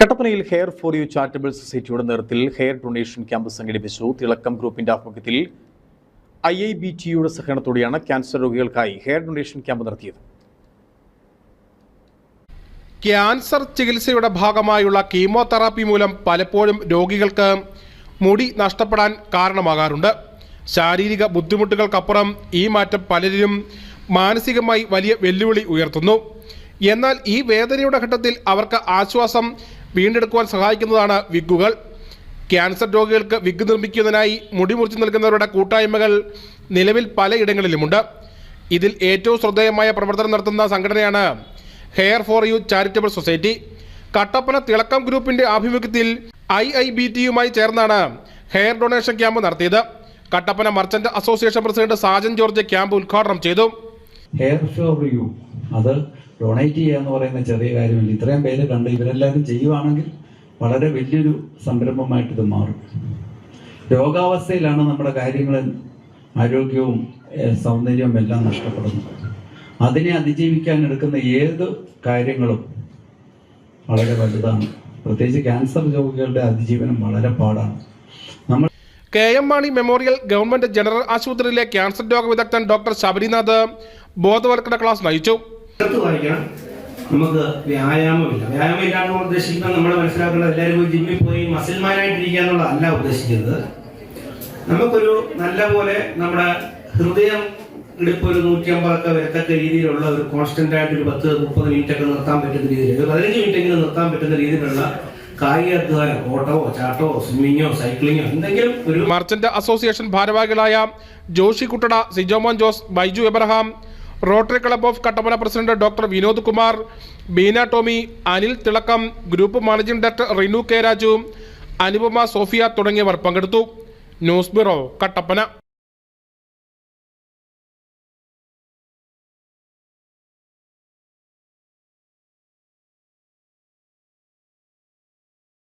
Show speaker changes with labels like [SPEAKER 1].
[SPEAKER 1] കട്ടപ്പനയിൽ hair for you charitable സൊസൈറ്റിയുടെ നേതൃത്വത്തിൽ ഹെയർ ഡൊണേഷൻ ക്യാമ്പ് സംഘടിപ്പിച്ചു. തിളക്കം ഗ്രൂപ്പിന്റെ ആഭിമുഖ്യത്തിൽ ഐ ഐ ബി ടിയുടെ സഹകരണത്തോടെയാണ് ക്യാൻസർ രോഗികൾക്കായി ഹെയർ ഡൊണേഷൻ ക്യാമ്പ് നടത്തിയത്.
[SPEAKER 2] ക്യാൻസർ ചികിത്സയുടെ ഭാഗമായുള്ള കീമോതെറാപ്പി മൂലം പലപ്പോഴും രോഗികൾക്ക് മുടി നഷ്ടപ്പെടാൻ കാരണമാകാറുണ്ട്. ശാരീരിക ബുദ്ധിമുട്ടുകൾക്കപ്പുറം ഈ മാറ്റം പലരിലും മാനസികമായി വലിയ വെല്ലുവിളി ഉയർത്തുന്നു. എന്നാൽ ഈ വേദനയുടെ ഘട്ടത്തിൽ അവർക്ക് ആശ്വാസം വീണ്ടെടുക്കുവാൻ സഹായിക്കുന്നതാണ് വിഗ്ഗുകൾ. ക്യാൻസർ രോഗികൾക്ക് വിഗ് നിർമ്മിക്കുന്നതിനായി മുടിമുറിച്ച് നൽകുന്നവരുടെ കൂട്ടായ്മകൾ നിലവിൽ പലയിടങ്ങളിലുമുണ്ട്. ഇതിൽ ഏറ്റവും ശ്രദ്ധേയമായ പ്രവർത്തനം നടത്തുന്ന സംഘടനയാണ് hair for you charitable society. Kattappana Thilakkam ഗ്രൂപ്പിന്റെ ആഭിമുഖ്യത്തിൽ ഐ ഐ ബി ടിയുമായി ചേർന്നാണ് ഹെയർ ഡൊണേഷൻ ക്യാമ്പ് നടത്തിയത്. Kattappana merchant association president Sajan George camp ഉദ്ഘാടനം ചെയ്തു.
[SPEAKER 3] ഹെയർ ഫോർ യു അത് ഡൊണേറ്റ് ചെയ്യുക എന്ന് പറയുന്ന ചെറിയ കാര്യമില്ല. ഇത്രയും പേര് കണ്ട് ഇവരെല്ലാവരും ചെയ്യുവാണെങ്കിൽ വളരെ വലിയൊരു സംരംഭമായിട്ട് ഇത് മാറും. രോഗാവസ്ഥയിലാണ് നമ്മുടെ കാര്യങ്ങൾ ആരോഗ്യവും സൗന്ദര്യവും എല്ലാം നഷ്ടപ്പെടുന്നത്. അതിനെ അതിജീവിക്കാൻ എടുക്കുന്ന ഏത് കാര്യങ്ങളും വളരെ വലുതാണ്. പ്രത്യേകിച്ച് ക്യാൻസർ രോഗികളുടെ അതിജീവനം വളരെ പാടാണ്. നമ്മൾ
[SPEAKER 2] K M Mani memorial government general ആശുപത്രിയിലെ ക്യാൻസർ രോഗ വിദഗ്ധൻ ഡോക്ടർ ശബരിനാഥ് ബോധവൽക്കരണ ക്ലാസ് നയിച്ചു.
[SPEAKER 4] നമുക്ക് വ്യായാമമില്ല. വ്യായാമം ഇല്ലാണ്ട് നമ്മൾ ഉദ്ദേശിക്കുന്നത് നമ്മൾ മനസ്സിലാക്കേണ്ടത് എല്ലാവരും പോയി ജിമ്മിൽ പോയി മസിൽമാനായിട്ടിരിക്കുക എന്നുള്ളതല്ല ഉദ്ദേശിക്കുന്നത്. നമുക്കൊരു നല്ല പോലെ നമ്മുടെ ഹൃദയം ഇടിപ്പ് ഒരു നൂറ്റി അമ്പതൊക്കെ വരത്തക്ക രീതിയിലുള്ള ഒരു കോൺസ്റ്റന്റ് ആയിട്ട് ഒരു പത്ത് മുപ്പത് മിനിറ്റ് ഒക്കെ നിർത്താൻ പറ്റുന്ന രീതിയിൽ ഒരു പതിനഞ്ച് മിനിറ്റ് എങ്കിലും നിർത്താൻ പറ്റുന്ന രീതിയിലുള്ള കായിക അധ്വാനം ഓട്ടമോ ചാട്ടോ സ്വിമ്മിങ്ങോ സൈക്ലിങ്ങോ എന്തെങ്കിലും ഒരു
[SPEAKER 2] മർച്ചന്റ് അസോസിയേഷൻ ഭാരവാഹികളായ Joshi Kuttada Sijomon Jose Baiju Abraham Rotary club of Kattappana president doctor Vinod Kumar Beena Tomy Anil Thilakkam group managing director Rinu K Raju Anupama Sophia തുടങ്ങിയവർ പങ്കെടുത്തു. News bureau Kattappana.